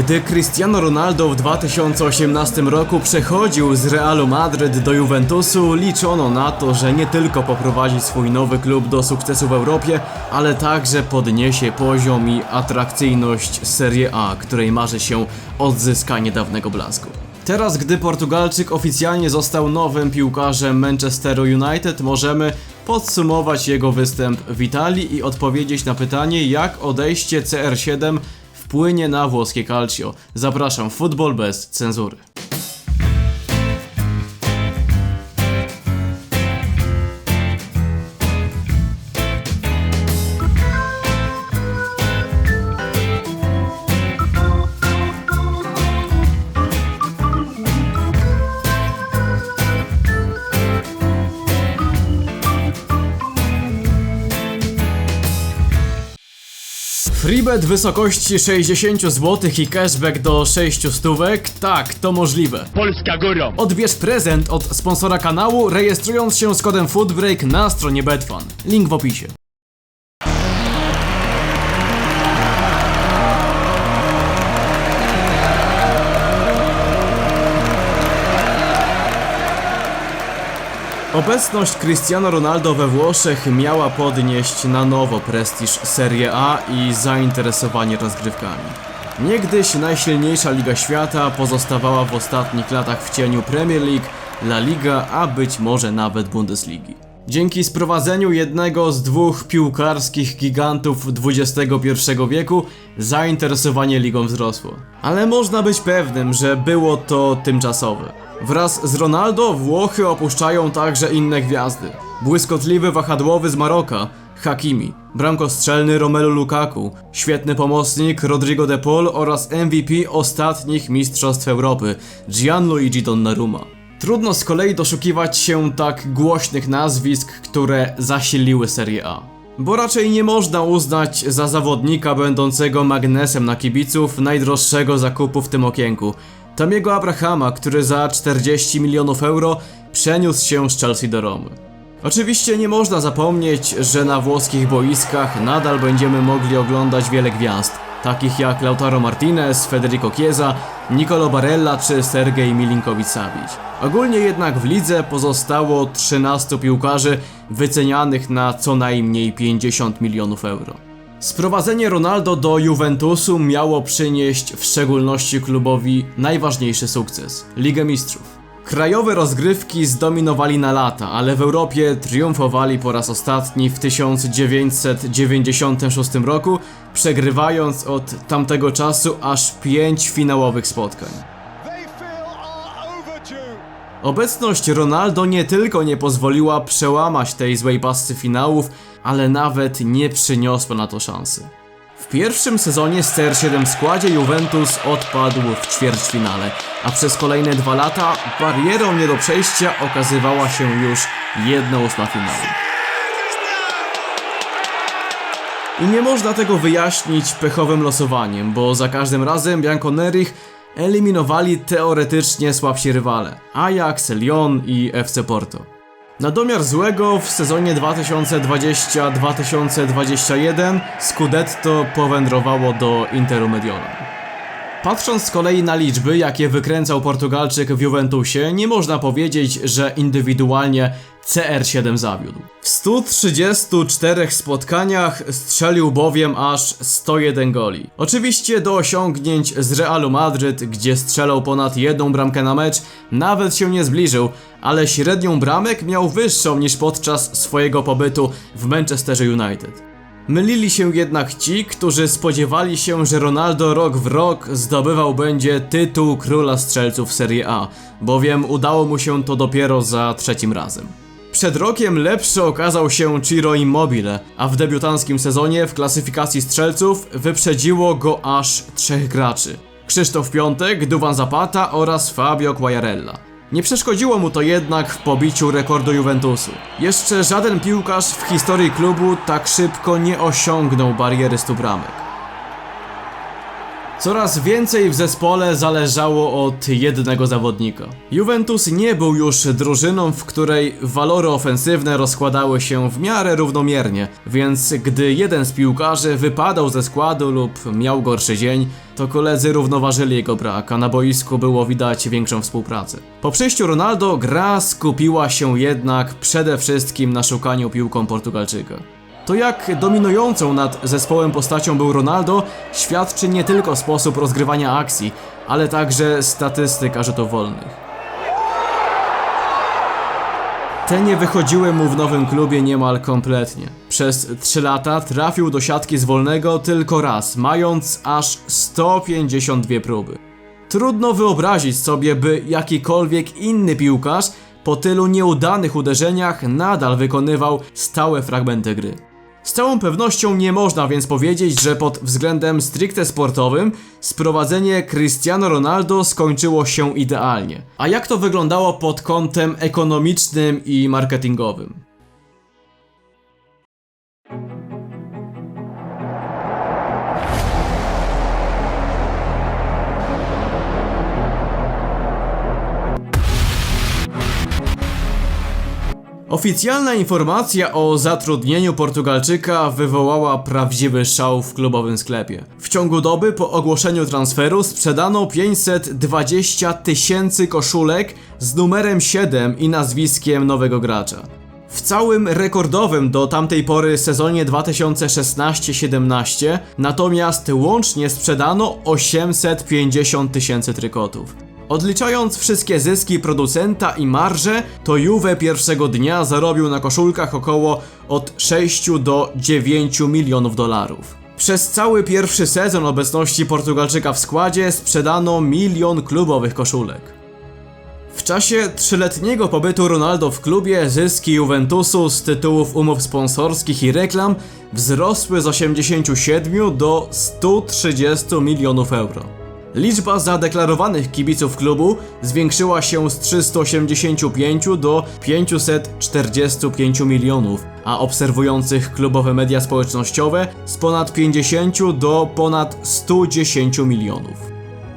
Gdy Cristiano Ronaldo w 2018 roku przechodził z Realu Madryt do Juventusu, liczono na to, że nie tylko poprowadzi swój nowy klub do sukcesu w Europie, ale także podniesie poziom i atrakcyjność Serie A, której marzy się odzyskanie dawnego blasku. Teraz, gdy Portugalczyk oficjalnie został nowym piłkarzem Manchesteru United, możemy podsumować jego występ w Italii i odpowiedzieć na pytanie, jak odejście CR7 wpłynie na włoskie calcio. Zapraszam, futbol bez cenzury. W wysokości 60 zł i cashback do 6 stówek? Tak, to możliwe. Polska górą. Odbierz prezent od sponsora kanału, rejestrując się z kodem FOODBREAK na stronie Betfan. Link w opisie. Obecność Cristiano Ronaldo we Włoszech miała podnieść na nowo prestiż Serie A i zainteresowanie rozgrywkami. Niegdyś najsilniejsza liga świata pozostawała w ostatnich latach w cieniu Premier League, La Liga, a być może nawet Bundesligi. Dzięki sprowadzeniu jednego z dwóch piłkarskich gigantów XXI wieku zainteresowanie ligą wzrosło. Ale można być pewnym, że było to tymczasowe. Wraz z Ronaldo Włochy opuszczają także inne gwiazdy. Błyskotliwy wahadłowy z Maroka, Hakimi, bramkostrzelny Romelu Lukaku, świetny pomocnik Rodrigo de Paul oraz MVP ostatnich Mistrzostw Europy, Gianluigi Donnarumma. Trudno z kolei doszukiwać się tak głośnych nazwisk, które zasiliły Serie A. Bo raczej nie można uznać za zawodnika będącego magnesem na kibiców najdroższego zakupu w tym okienku. Tamiego Abrahama, który za 40 milionów euro przeniósł się z Chelsea do Romy. Oczywiście nie można zapomnieć, że na włoskich boiskach nadal będziemy mogli oglądać wiele gwiazd, takich jak Lautaro Martinez, Federico Chiesa, Nicolo Barella czy Sergej Milinkowicz-Savic. Ogólnie jednak w lidze pozostało 13 piłkarzy wycenianych na co najmniej 50 milionów euro. Sprowadzenie Ronaldo do Juventusu miało przynieść w szczególności klubowi najważniejszy sukces Ligę Mistrzów. Krajowe rozgrywki zdominowali na lata, ale w Europie triumfowali po raz ostatni w 1996 roku, przegrywając od tamtego czasu aż 5 finałowych spotkań. Obecność Ronaldo nie tylko nie pozwoliła przełamać tej złej pasy finałów, ale nawet nie przyniosła na to szansy. W pierwszym sezonie z CR7 w składzie Juventus odpadł w ćwierćfinale, a przez kolejne dwa lata barierą nie do przejścia okazywała się już jedna ósma finału. I nie można tego wyjaśnić pechowym losowaniem, bo za każdym razem Bianconerich eliminowali teoretycznie słabsi rywale Ajax, Lyon i FC Porto. Na domiar złego w sezonie 2020-2021 Scudetto powędrowało do Interu Mediolan. Patrząc z kolei na liczby, jakie wykręcał Portugalczyk w Juventusie, nie można powiedzieć, że indywidualnie CR7 zawiódł. W 134 spotkaniach strzelił bowiem aż 101 goli. Oczywiście do osiągnięć z Realu Madryt, gdzie strzelał ponad jedną bramkę na mecz, nawet się nie zbliżył, ale średnią bramek miał wyższą niż podczas swojego pobytu w Manchesterze United. Mylili się jednak ci, którzy spodziewali się, że Ronaldo rok w rok zdobywał będzie tytuł króla strzelców Serie A, bowiem udało mu się to dopiero za trzecim razem. Przed rokiem lepszy okazał się Ciro Immobile, a w debiutanckim sezonie w klasyfikacji strzelców wyprzedziło go aż trzech graczy. Krzysztof Piątek, Duwan Zapata oraz Fabio Quagliarella. Nie przeszkodziło mu to jednak w pobiciu rekordu Juventusu. Jeszcze żaden piłkarz w historii klubu tak szybko nie osiągnął bariery 100 bramek. Coraz więcej w zespole zależało od jednego zawodnika. Juventus nie był już drużyną, w której walory ofensywne rozkładały się w miarę równomiernie, więc gdy jeden z piłkarzy wypadał ze składu lub miał gorszy dzień, to koledzy równoważyli jego brak, a na boisku było widać większą współpracę. Po przyjściu Ronaldo gra skupiła się jednak przede wszystkim na szukaniu piłką Portugalczyka. To jak dominującą nad zespołem postacią był Ronaldo, świadczy nie tylko sposób rozgrywania akcji, ale także statystyka rzutów wolnych. Te nie wychodziły mu w nowym klubie niemal kompletnie. Przez 3 lata trafił do siatki z wolnego tylko raz, mając aż 152 próby. Trudno wyobrazić sobie, by jakikolwiek inny piłkarz po tylu nieudanych uderzeniach nadal wykonywał stałe fragmenty gry. Z całą pewnością nie można więc powiedzieć, że pod względem stricte sportowym sprowadzenie Cristiano Ronaldo skończyło się idealnie. A jak to wyglądało pod kątem ekonomicznym i marketingowym? Oficjalna informacja o zatrudnieniu Portugalczyka wywołała prawdziwy szał w klubowym sklepie. W ciągu doby po ogłoszeniu transferu sprzedano 520 tysięcy koszulek z numerem 7 i nazwiskiem nowego gracza. W całym rekordowym do tamtej pory sezonie 2016-17 natomiast łącznie sprzedano 850 tysięcy trykotów. Odliczając wszystkie zyski producenta i marże, to Juve pierwszego dnia zarobił na koszulkach około od 6 do 9 milionów dolarów. Przez cały pierwszy sezon obecności Portugalczyka w składzie sprzedano milion klubowych koszulek. W czasie trzyletniego pobytu Ronaldo w klubie zyski Juventusu z tytułów umów sponsorskich i reklam wzrosły z 87 do 130 milionów euro. Liczba zadeklarowanych kibiców klubu zwiększyła się z 385 do 545 milionów, a obserwujących klubowe media społecznościowe z ponad 50 do ponad 110 milionów.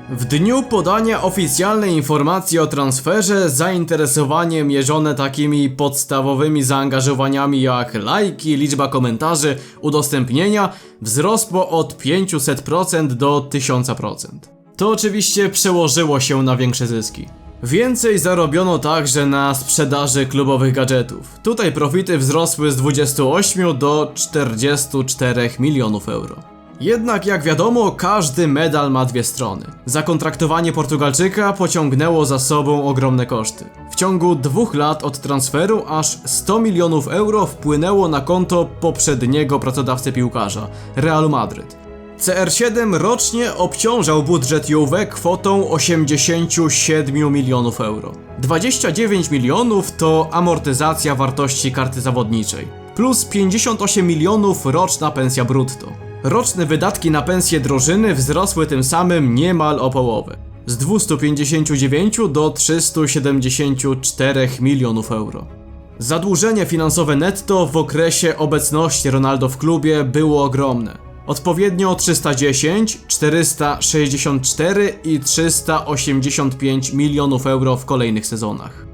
W dniu podania oficjalnej informacji o transferze zainteresowanie mierzone takimi podstawowymi zaangażowaniami jak lajki, liczba komentarzy, udostępnienia wzrosło od 500% do 1000%. To oczywiście przełożyło się na większe zyski. Więcej zarobiono także na sprzedaży klubowych gadżetów. Tutaj profity wzrosły z 28 do 44 milionów euro. Jednak jak wiadomo, każdy medal ma dwie strony. Zakontraktowanie Portugalczyka pociągnęło za sobą ogromne koszty. W ciągu dwóch lat od transferu aż 100 milionów euro wpłynęło na konto poprzedniego pracodawcy piłkarza Realu Madryt. CR7 rocznie obciążał budżet Juve kwotą 87 milionów euro. 29 milionów to amortyzacja wartości karty zawodniczej, plus 58 milionów roczna pensja brutto. Roczne wydatki na pensję drużyny wzrosły tym samym niemal o połowę. Z 259 do 374 milionów euro. Zadłużenie finansowe netto w okresie obecności Ronaldo w klubie było ogromne. Odpowiednio 310, 464 i 385 milionów euro w kolejnych sezonach.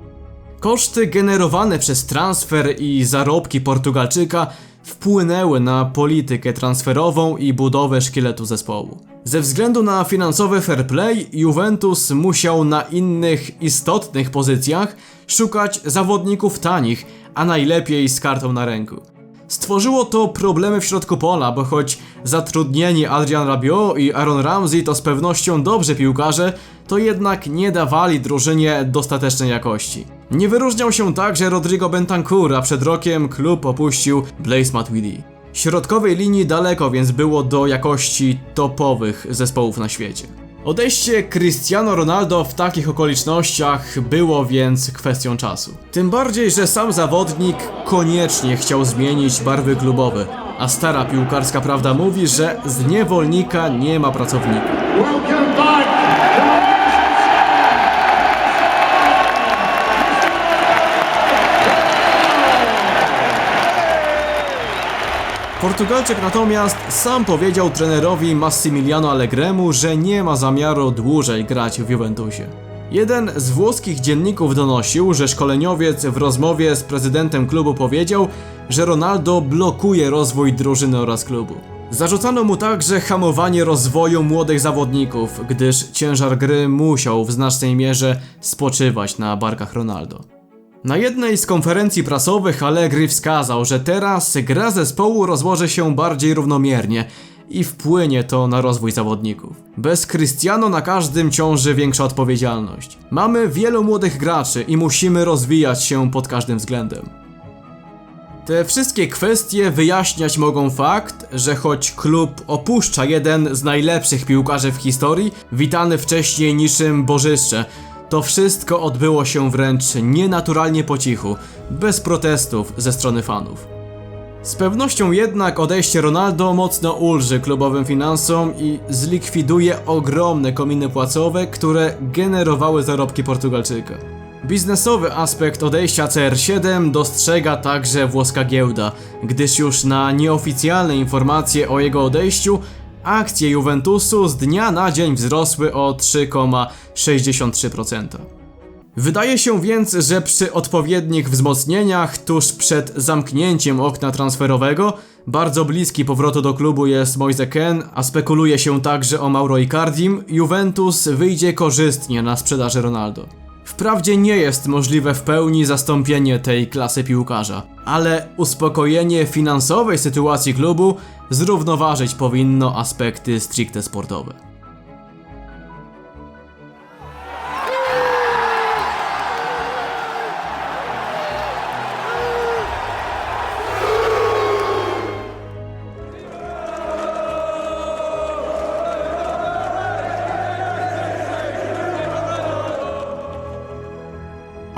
Koszty generowane przez transfer i zarobki Portugalczyka wpłynęły na politykę transferową i budowę szkieletu zespołu. Ze względu na finansowy fair play, Juventus musiał na innych istotnych pozycjach szukać zawodników tanich, a najlepiej z kartą na ręku. Stworzyło to problemy w środku pola, bo choć zatrudnieni Adrian Rabiot i Aaron Ramsey to z pewnością dobrzy piłkarze, to jednak nie dawali drużynie dostatecznej jakości. Nie wyróżniał się także Rodrigo Bentancur, a przed rokiem klub opuścił Blaise Matuidi. Środkowej linii daleko więc było do jakości topowych zespołów na świecie. Odejście Cristiano Ronaldo w takich okolicznościach było więc kwestią czasu. Tym bardziej, że sam zawodnik koniecznie chciał zmienić barwy klubowe, a stara piłkarska prawda mówi, że z niewolnika nie ma pracownika. Portugalczyk natomiast sam powiedział trenerowi Massimiliano Allegremu, że nie ma zamiaru dłużej grać w Juventusie. Jeden z włoskich dzienników donosił, że szkoleniowiec w rozmowie z prezydentem klubu powiedział, że Ronaldo blokuje rozwój drużyny oraz klubu. Zarzucano mu także hamowanie rozwoju młodych zawodników, gdyż ciężar gry musiał w znacznej mierze spoczywać na barkach Ronaldo. Na jednej z konferencji prasowych Allegri wskazał, że teraz gra zespołu rozłoży się bardziej równomiernie i wpłynie to na rozwój zawodników. Bez Cristiano na każdym ciąży większa odpowiedzialność. Mamy wielu młodych graczy i musimy rozwijać się pod każdym względem. Te wszystkie kwestie wyjaśniać mogą fakt, że choć klub opuszcza jeden z najlepszych piłkarzy w historii, witany wcześniej niczym bożyszcze, to wszystko odbyło się wręcz nienaturalnie po cichu, bez protestów ze strony fanów. Z pewnością jednak odejście Ronaldo mocno ulży klubowym finansom i zlikwiduje ogromne kominy płacowe, które generowały zarobki Portugalczyka. Biznesowy aspekt odejścia CR7 dostrzega także włoska giełda, gdyż już na nieoficjalne informacje o jego odejściu akcje Juventusu z dnia na dzień wzrosły o 3,63%. Wydaje się więc, że przy odpowiednich wzmocnieniach tuż przed zamknięciem okna transferowego bardzo bliski powrotu do klubu jest Moise Ken, a spekuluje się także o Mauro Icardim, Juventus wyjdzie korzystnie na sprzedaży Ronaldo. Wprawdzie nie jest możliwe w pełni zastąpienie tej klasy piłkarza, ale uspokojenie finansowej sytuacji klubu zrównoważyć powinno aspekty stricte sportowe.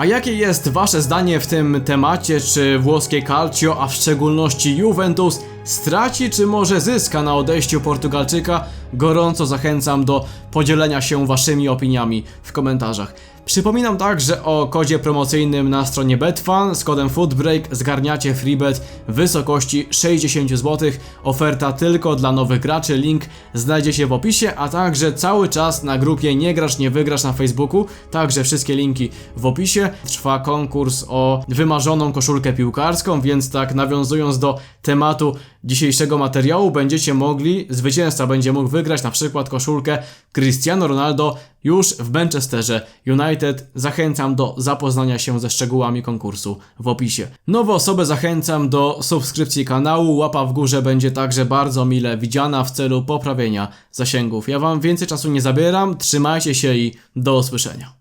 A jakie jest wasze zdanie w tym temacie? Czy włoskie Calcio, a w szczególności Juventus, straci czy może zyska na odejściu Portugalczyka? Gorąco zachęcam do podzielenia się waszymi opiniami w komentarzach. Przypominam także o kodzie promocyjnym na stronie Betfan z kodem FOOTBREAK zgarniacie freebet w wysokości 60 zł. Oferta tylko dla nowych graczy, link znajdzie się w opisie, a także cały czas na grupie Nie grasz, nie wygrasz na Facebooku, także wszystkie linki w opisie. Trwa konkurs o wymarzoną koszulkę piłkarską, więc tak nawiązując do tematu dzisiejszego materiału, będziecie mogli, zwycięzca będzie mógł wygrać na przykład koszulkę Cristiano Ronaldo już w Manchesterze United. Zachęcam do zapoznania się ze szczegółami konkursu w opisie. Nowe osoby zachęcam do subskrypcji kanału. Łapa w górze będzie także bardzo mile widziana w celu poprawienia zasięgów. Ja Wam więcej czasu nie zabieram. Trzymajcie się i do usłyszenia.